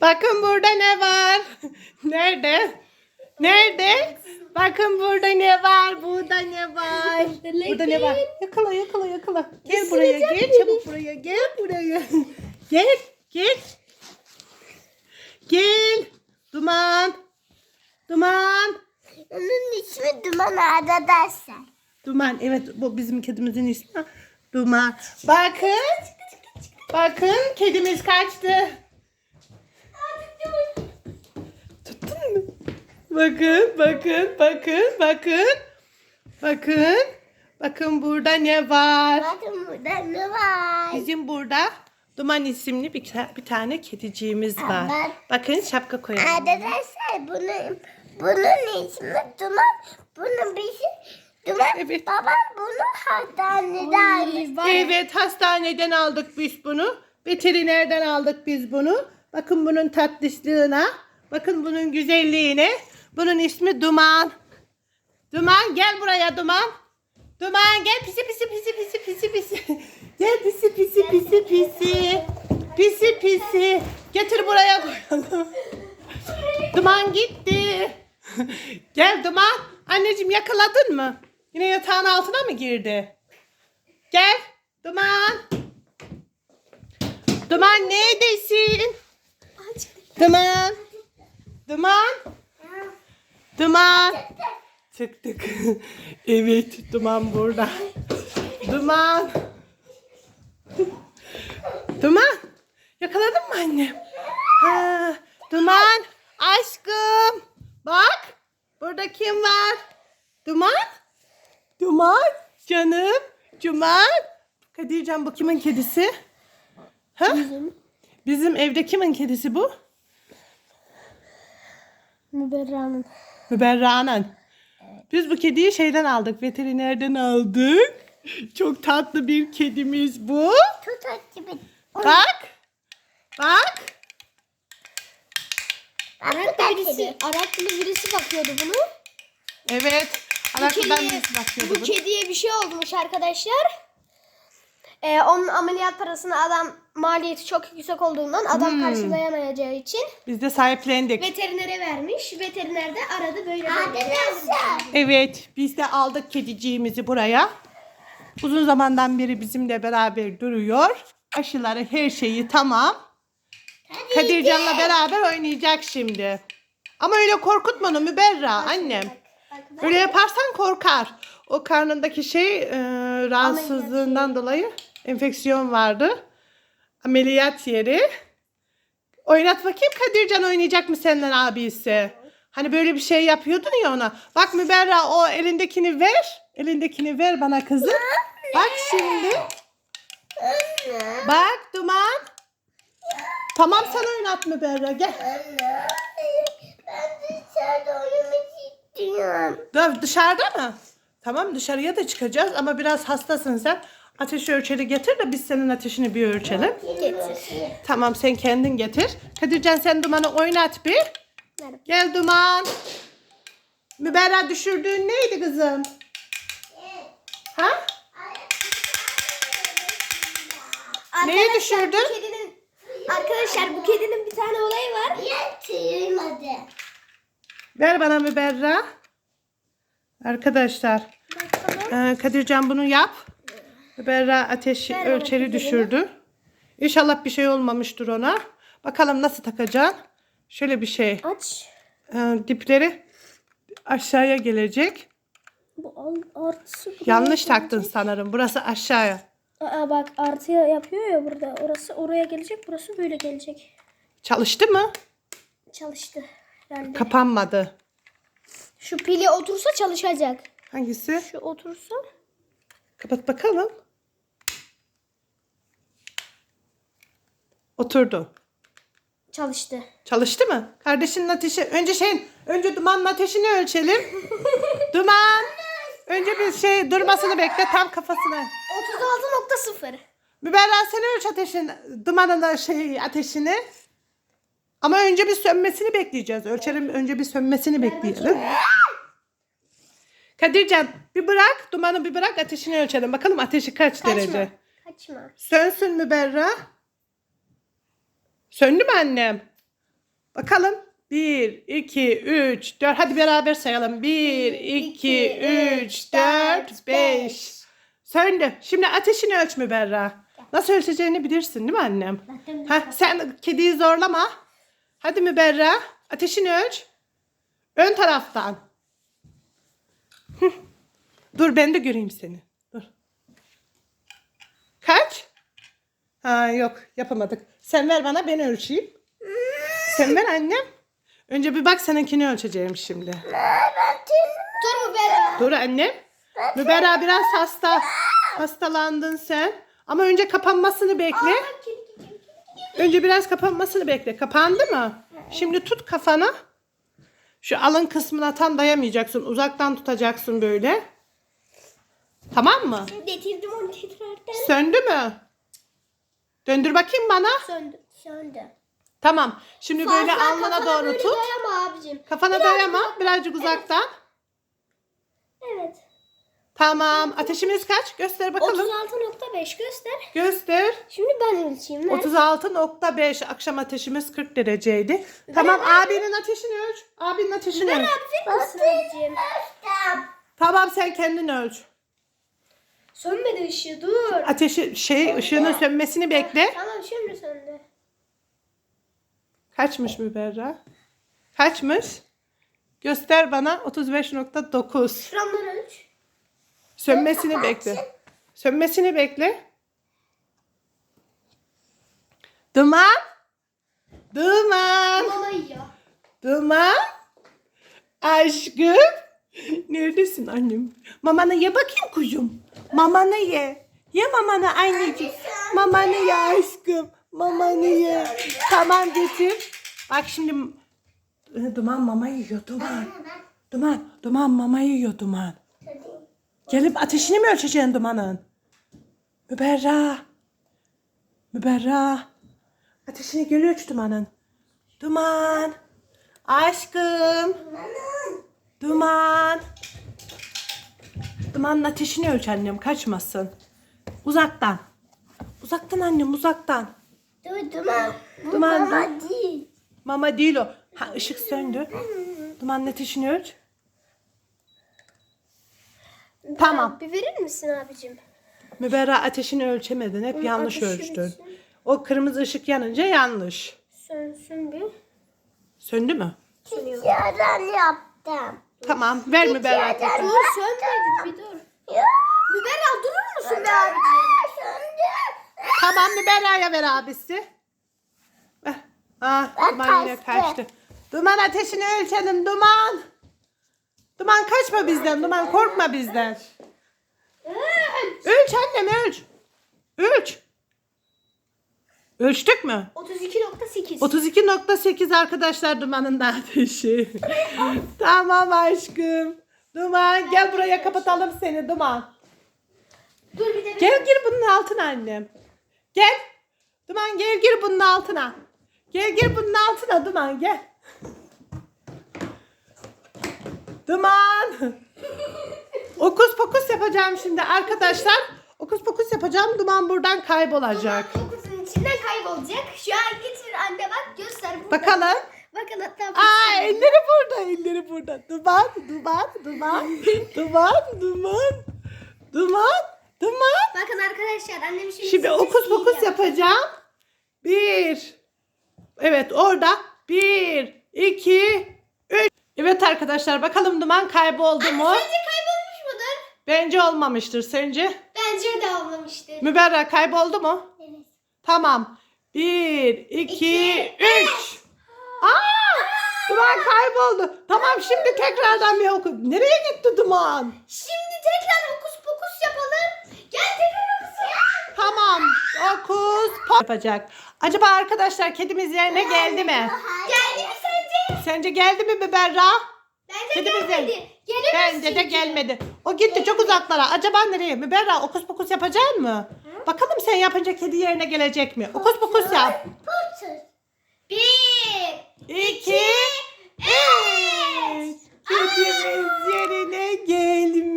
Bakın burada ne var? Nerede? Nerede? Bakın burada ne var? Burada ne var? Burada ne var? Yakala yakala yakala. Gel buraya gel çabuk buraya gel buraya. Gel gel. Gel. Duman. Duman. Onun ismi Duman arkadaşlar. Duman. Evet bu bizim kedimizin ismi. Duman. Bakın. Bakın kedimiz kaçtı. Tuttun mu? Bakın, bakın, bakın, bakın. Bakın. Bakın burada ne var? Bakın burada ne var? Bizim burada Duman isimli bir, bir tane kediciğimiz var. Evet. Bakın şapka koyalım. Arkadaşlar bunun, bunun ismi Duman. Bunun Evet. Babam bunu hastanede almış. Evet hastaneden aldık biz bunu. Veterinerden aldık biz bunu. Bakın bunun tatlışlığına. Bakın bunun güzelliğine. Bunun ismi Duman. Duman gel buraya Duman. Duman gel pisi pisi pisi pisi pisi pisi. Gel pisi pisi pisi pisi. Pisi pisi. Getir buraya koyalım. Duman gitti. Gel Duman. Anneciğim yakaladın mı? Yine yatağın altına mı girdi? Gel. Duman. Duman neredesin? Duman. Duman. Duman. Çıktık. evet Duman burada. Duman. Duman. Yakaladın mı annem? Ha, Duman. Aşkım. Bak. Burada kim var? Duman. Duman. Canım. Duman. Kadircan bu kimin kedisi? Ha? Bizim evde kimin kedisi bu? Müberra'nın. Müberra'nın. Biz bu kediyi şeyden aldık. Veterinerden aldık. Çok tatlı bir kedimiz bu. Tut açı bir. Bak. Bak. Araklı birisi, Araklı birisi bakıyordu bunu. Evet. Birisi bakıyordu Bu kediye bir şey olmuş arkadaşlar. Ee, onun ameliyat parasını adam maliyeti çok yüksek olduğundan adam Hmm. karşılayamayacağı için Biz de sahiplendik. veterinere vermiş. Veteriner de aradı böyle. Arkadaşlar. Evet. Biz de aldık kediciğimizi buraya. Uzun zamandan beri bizimle beraber duruyor. Aşıları her şeyi tamam. Kadircan'la beraber oynayacak şimdi. Ama öyle korkutma onu Müberra annem. Öyle yaparsan korkar. O karnındaki şey e, rahatsızlığından dolayı enfeksiyon vardı. Ameliyat yeri. Oynat bakayım Kadircan oynayacak mı senden abisi? Hani böyle bir şey yapıyordun ya ona. Bak Müberra o elindekini ver. Elindekini ver bana kızım. Bak şimdi. Bak Duman. Tamam sen oynat Müberra gel. Anne. Ben dışarıda oynamak istiyorum. Dur, Dışarıda mı? Tamam dışarıya da çıkacağız ama biraz hastasın sen. Ateş ölçeri getir de biz senin ateşini bir ölçelim. Getir. Tamam sen kendin getir. Kadircan sen dumanı oynat bir. Merhaba. Gel duman. Müberra düşürdüğün neydi kızım? Ha? Neyi düşürdün? Bu kedinin, arkadaşlar bu kedinin bir tane olayı var. Yatırmadı. Ver bana Müberra. Arkadaşlar e, Kadircan bunu yap. Müberra ateşi Ver ölçeri düşürdü. İnşallah bir şey olmamıştır ona. Bakalım nasıl takacaksın. Şöyle bir şey. Aç. e, dipleri aşağıya gelecek. Bu artısı. Yanlış gelecek. taktın sanırım. Burası aşağıya. Aa, bak artıya yapıyor ya burada. Orası oraya gelecek. Burası böyle gelecek. Çalıştı mı? Çalıştı. Herhalde. Kapanmadı. Şu pili otursa çalışacak. Hangisi? Şu otursa. Kapat bakalım. Oturdu. Çalıştı. Çalıştı mı? Kardeşinin ateşi. Önce şeyin, önce dumanın ateşini ölçelim. Duman. Önce bir şey durmasını bekle tam kafasına. 36.0. Müberra sen ölç ateşin, dumanın da şey ateşini. Ama önce bir sönmesini bekleyeceğiz. Ölçelim önce bir sönmesini bekleyelim. Kadircan bir bırak, dumanı bir bırak ateşini ölçelim. Bakalım ateşi kaç Kaçma. derece. Kaçma. Sönsün Müberra. Söndü mü annem? Bakalım. 1, 2, 3, 4. Hadi beraber sayalım. 1, 2, 3, 4, 5. Söndü. Şimdi ateşini ölç Müberra. Nasıl ölçeceğini bilirsin değil mi annem? Ha, sen kediyi zorlama. Hadi Müberra. Ateşini ölç. Ön taraftan. Dur ben de göreyim seni. Dur. Kaç? Ha yok yapamadık. Sen ver bana ben ölçeyim. Sen ver annem. Önce bir bak seninkini ölçeceğim şimdi. Dur Müberra. Dur annem. Müberra biraz hasta. Hastalandın sen. Ama önce kapanmasını bekle. Önce biraz kapanmasını bekle. Kapandı mı? Şimdi tut kafana. Şu alın kısmına tam dayamayacaksın. Uzaktan tutacaksın böyle. Tamam mı? Getirdim onu tekrardan. Söndü mü? Döndür bakayım bana. Söndü. Söndü. Tamam. Şimdi böyle Fazla alnına kafana doğru böyle tut. dayama abicim. Kafana dayama. Birazcık uzaktan. Tamam. Ateşimiz kaç? Göster bakalım. 36.5 göster. Göster. Şimdi ben ölçeyim. Ver. 36.5 akşam ateşimiz 40 dereceydi. Tamam abinin ateşini ölç. Abinin ateşini ölç. Verir misin abicim? Tamam sen kendin ölç. Sönmedi ışığı dur. Ateşi şey ışığının sönmesini bekle. Tamam şimdi söndü. Kaçmış Müberra? Kaçmış? Göster bana 35.9. Şuramdan ölç. Sönmesini bekle. Sönmesini bekle. Duman. Duman. Duman. Aşkım. Neredesin annem? Mamanı ye bakayım kuzum. Mamanı ye. Ye mamanı anneciğim. Mamanı ye aşkım. Mamanı ye. Tamam getir. Bak şimdi Duman mama yiyor Duman. Duman, Duman mama yiyor Duman. Gelip ateşini mi ölçeceksin Duman'ın? Müberra. Müberra. Ateşini gel ölç Duman'ın. Duman. Aşkım. Duman. Dumanın ateşini ölç annem kaçmasın. Uzaktan. Uzaktan annem uzaktan. Dur duman. Duman, mama değil. Mama değil o. Ha ışık söndü. Dumanın ateşini ölç. Tamam. Bir verir misin abicim? Müberra ateşini ölçemedin. Hep yanlış ateşi ölçtün. ölçsün. O kırmızı ışık yanınca yanlış. Sönsün bir. Söndü mü? Sönüyor. Yalan yaptım. Tamam. Ver Müberra tekrar. Dur sönmedi bir dur. Ya. Müberra durur musun be abicim? Söndü. Tamam Müberra'ya ver abisi. Ah, duman yine kaçtı. kaçtı. Duman ateşini ölçelim Duman. Duman kaçma bizden Duman korkma bizden. Ölç annem ölç. Ölç. Ölçtük mü? 32.8. 32.8 arkadaşlar Duman'ın da ateşi. tamam aşkım. Duman gel buraya kapatalım seni Duman. Dur bir de Gel gir bunun altına annem. Gel. Duman gel gir bunun altına. Gel gir bunun altına Duman gel. Duman. Okus pokus yapacağım şimdi arkadaşlar. Okus pokus yapacağım. Duman buradan kaybolacak. Kokusunun içinden kaybolacak. Şu an getir anne bak göster. burada. Bakalım. Bakın hatta Aa elleri burada, elleri burada. Duman, duman, duman, duman, duman, duman, duman. Bakın arkadaşlar annem şimdi Şimdi okus pokus yapacağım. Bir. Evet orada. Bir, iki. Evet arkadaşlar bakalım duman kayboldu mu? Sence kaybolmuş mudur? Bence olmamıştır. Sence? Bence de olmamıştır. Müberra kayboldu mu? Evet. Tamam. Bir, iki, İki, üç. Aa! Duman kayboldu. Tamam şimdi tekrardan bir oku. Nereye gitti duman? Şimdi tekrar okus pokus yapalım. Gel tekrar okus yapalım. Tamam. Okus pop yapacak. Acaba arkadaşlar kedimiz yerine geldi mi? Geldi mi sence? Geldi mi Müberra? Bence Kedimiz gelmedi. Gelemez Bence de çünkü. gelmedi. O gitti çok uzaklara. Acaba nereye? Müberra okus pokus yapacak mı? Bakalım sen yapınca kedi yerine gelecek mi? Okus pokus yap. Potus. Bir. İki, üç. Kedimiz yerine gelmiş.